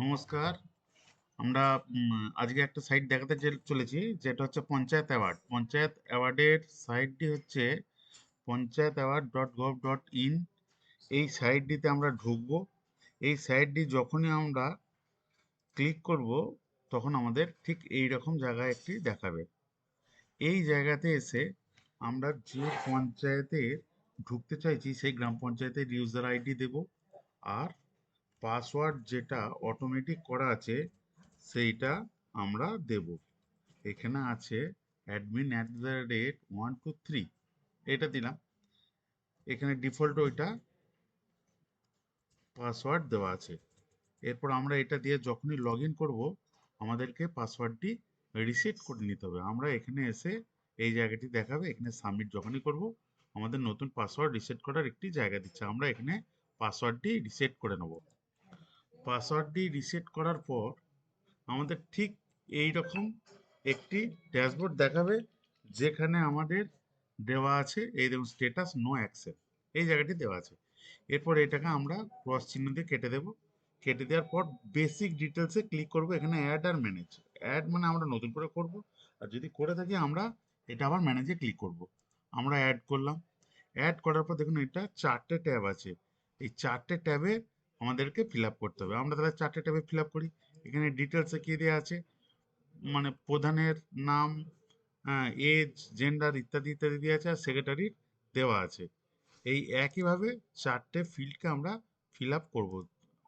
নমস্কার। আমরা আজকে একটা সাইট দেখাতে চলেছি, যেটা হচ্ছে পঞ্চায়েত অ্যাওয়ার্ড পঞ্চায়েত অ্যাওয়ার্ডের সাইটটি হচ্ছে panchayat award dot gov dot in এই সাইটটিতে আমরা ঢুকবো। এই সাইটটি যখনই আমরা ক্লিক করব, তখন আমাদের ঠিক এই রকম জায়গায় একটি দেখাবে। এই জায়গাতে এসে আমরা যে পঞ্চায়েতে ঢুকতে চাইছি, সেই গ্রাম পঞ্চায়েতের ইউজার আইডি দেব। আর পাসওয়ার্ড যেটা অটোমেটিক করা আছে, সেইটা আমরা দেব। এখানে আছে admin at the rate one two three এটা দিলাম। এখানে ডিফল্ট ওইটা পাসওয়ার্ড দেওয়া আছে। এরপর আমরা এটা দিয়ে যখনই লগ ইন করব, আমাদেরকে পাসওয়ার্ডটি রিসেট করে নিতে হবে। আমরা এখানে এসে এই জায়গাটি দেখাবে, এখানে সাবমিট যখনই করব, আমাদের নতুন পাসওয়ার্ড রিসেট করার একটি জায়গা দিচ্ছে। আমরা এখানে পাসওয়ার্ডটি রিসেট করে নেব। পাসওয়ার্ডটি রিসেট করার পর আমাদের ঠিক এই রকম একটি ড্যাশবোর্ড দেখাবে যেখানে আমাদের দেওয়া আছে, এই দেখুন স্টেটাস নো অ্যাকসেপ্ট এই জায়গাটি দেওয়া আছে। এরপর এটাকে আমরা ক্রস চিহ্ন দিয়ে কেটে দেব। কেটে দেওয়ার পর বেসিক ডিটেলসে ক্লিক করব, এখানে অ্যাড আর ম্যানেজ অ্যাড মানে আমরা নতুন করে করব, আর যদি করে থাকি আমরা এটা আবার ম্যানেজে ক্লিক করব। আমরা অ্যাড করলাম। অ্যাড করার পর দেখুন, এটা চারটে ট্যাব আছে। এই চারটে ট্যাবে আমাদেরকে ফিল করতে হবে। আমরা তাহলে চারটে ট্যাবে ফিল করি। এখানে ডিটেলসে কি দেওয়া আছে? মানে প্রধানের নাম এজ জেন্ডার ইত্যাদি ইত্যাদি দেওয়া আছে আর সেক্রেটারির দেওয়া আছে। এই একইভাবে চারটে ফিল্ডকে আমরা ফিল আপ করব।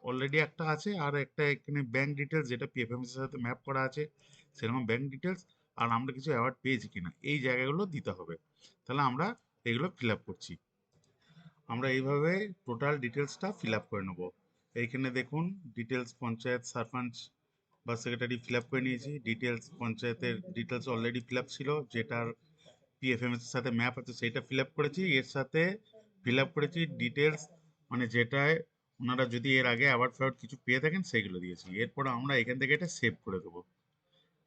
অলরেডি একটা আছে আর একটা এখানে ব্যাংক ডিটেলস যেটা পিএফএমএস এর সাথে ম্যাপ করা আছে, সেরকম ব্যাংক ডিটেলস আর আমরা কিছু অ্যাওয়ার্ড পেয়েছি কিনা, এই জায়গাগুলো দিতে হবে। তাহলে আমরা এগুলো ফিল আপ করছি। আমরা এইভাবে টোটাল ডিটেলসটা ফিল আপ করে নেব। এইখানে দেখুন ডিটেলস পঞ্চায়েত সারপঞ্চ বা সেক্রেটারি ফিল আপ করে নিয়েছি। ডিটেলস পঞ্চায়েতের ডিটেলস অলরেডি ফিল আপ ছিল, যেটার পিএফএমএস এর সাথে ম্যাপ আছে সেটা ফিল আপ করেছি। এর সাথে ফিল আপ করেছি ডিটেলস মানে যেটায় ওনারা যদি এর আগে অ্যাওয়ার্ড ফ্যাওয়ার্ড কিছু পেয়ে থাকেন, সেইগুলো দিয়েছি। এরপর আমরা এখান থেকে এটা সেভ করে দেবো।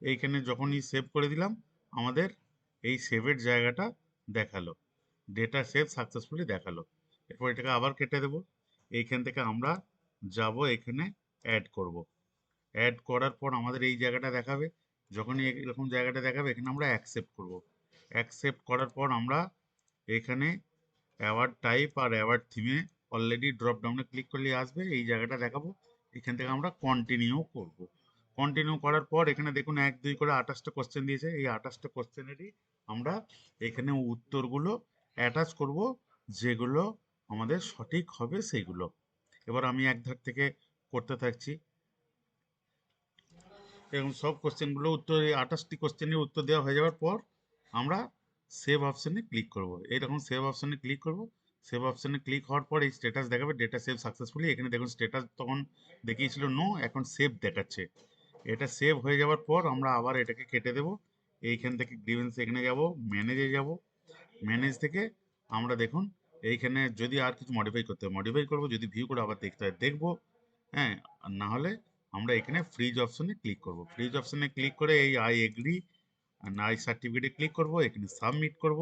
এইখানে যখনই সেভ করে দিলাম, আমাদের এই সেভের জায়গাটা দেখাল। ডেটা সেভ সাকসেসফুলি দেখাল। এরপর এটাকে আবার কেটে দেবো। এইখান থেকে আমরা যাব, এখানে অ্যাড করব। অ্যাড করার পর আমাদের এই জায়গাটা দেখাবে। যখনই এরকম জায়গাটা দেখাবে, এখানে আমরা অ্যাকসেপ্ট করব। অ্যাকসেপ্ট করার পর আমরা এখানে অ্যাওয়ার্ড টাইপ আর অ্যাওয়ার্ড থিমে অলরেডি ড্রপ ডাউনে ক্লিক করলে আসবে। এই জায়গাটা দেখাবো। এখান থেকে আমরা কন্টিনিউ করব। কন্টিনিউ করার পর এখানে দেখুন এক, দুই করে আঠাশটা কোশ্চেন দিয়েছে। এই আঠাশটা কোশ্চেনেরই আমরা এখানে উত্তরগুলো অ্যাটাচ করব, যেগুলো আমাদের সঠিক হবে সেইগুলো। এবার আমি এক ধার থেকে করতে থাকছি। এবং সব কোশ্চেনগুলো উত্তর, আঠাশটি কোশ্চেনের উত্তর দেওয়া হয়ে যাওয়ার পর আমরা সেভ অপশনে ক্লিক করব। এইরকম সেভ অপশনে ক্লিক করব। সেভ অপশনে ক্লিক হওয়ার পর এই স্ট্যাটাস দেখাবে। ডেটা সেভ সাকসেসফুলি এখানে দেখুন স্ট্যাটাস তখন দেখিয়েছিল নো এখন সেভ দেখাচ্ছে। এটা সেভ হয়ে যাওয়ার পর আমরা আবার এটাকে কেটে দেব। এইখান থেকে গ্রিভেন্স এখানে যাব ম্যানেজে যাব। ম্যানেজ থেকে আমরা দেখুন এইখানে যদি আর কিছু মডিফাই করতে হয় মডিফাই করব, যদি ভিউ করে আবার দেখতে হয়, দেখব হ্যাঁ না হলে আমরা এখানে ফ্রিজ অপশনে ক্লিক করব। ফ্রিজ অপশনে ক্লিক করে এই আই এগ্রি আই সার্টিফিকেটে ক্লিক করব, এখানে সাবমিট করব।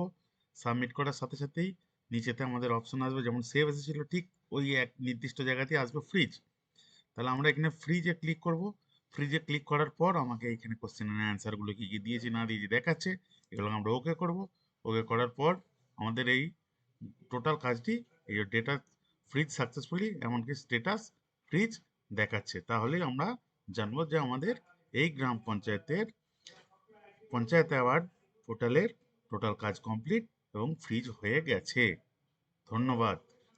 সাবমিট করার সাথে সাথেই নিচেতে আমাদের অপশন আসবে, যেমন সেভ এসেছিল, ঠিক ওই এক নির্দিষ্ট জায়গাতেই আসবে ফ্রিজ তাহলে আমরা এখানে ফ্রিজে ক্লিক করব। ফ্রিজে ক্লিক করার পর আমাকে এখানে কোশ্চেনের অ্যান্সারগুলো কি কি দিয়েছি না দিয়েছি দেখাচ্ছে এগুলো আমরা ওকে করব। ওকে করার পর আমাদের এই টোটাল কাজটি এই ডেটা ফ্রিজ সাকসেসফুলি এমনকি স্টেটাস ফ্রিজ দেখাচ্ছে। তাহলে আমরা জানব যে আমাদের এই গ্রাম পঞ্চায়েতের পঞ্চায়েত অ্যাওয়ার্ড পোর্টালের টোটাল কাজ কমপ্লিট এবং ফ্রিজ হয়ে গেছে। ধন্যবাদ।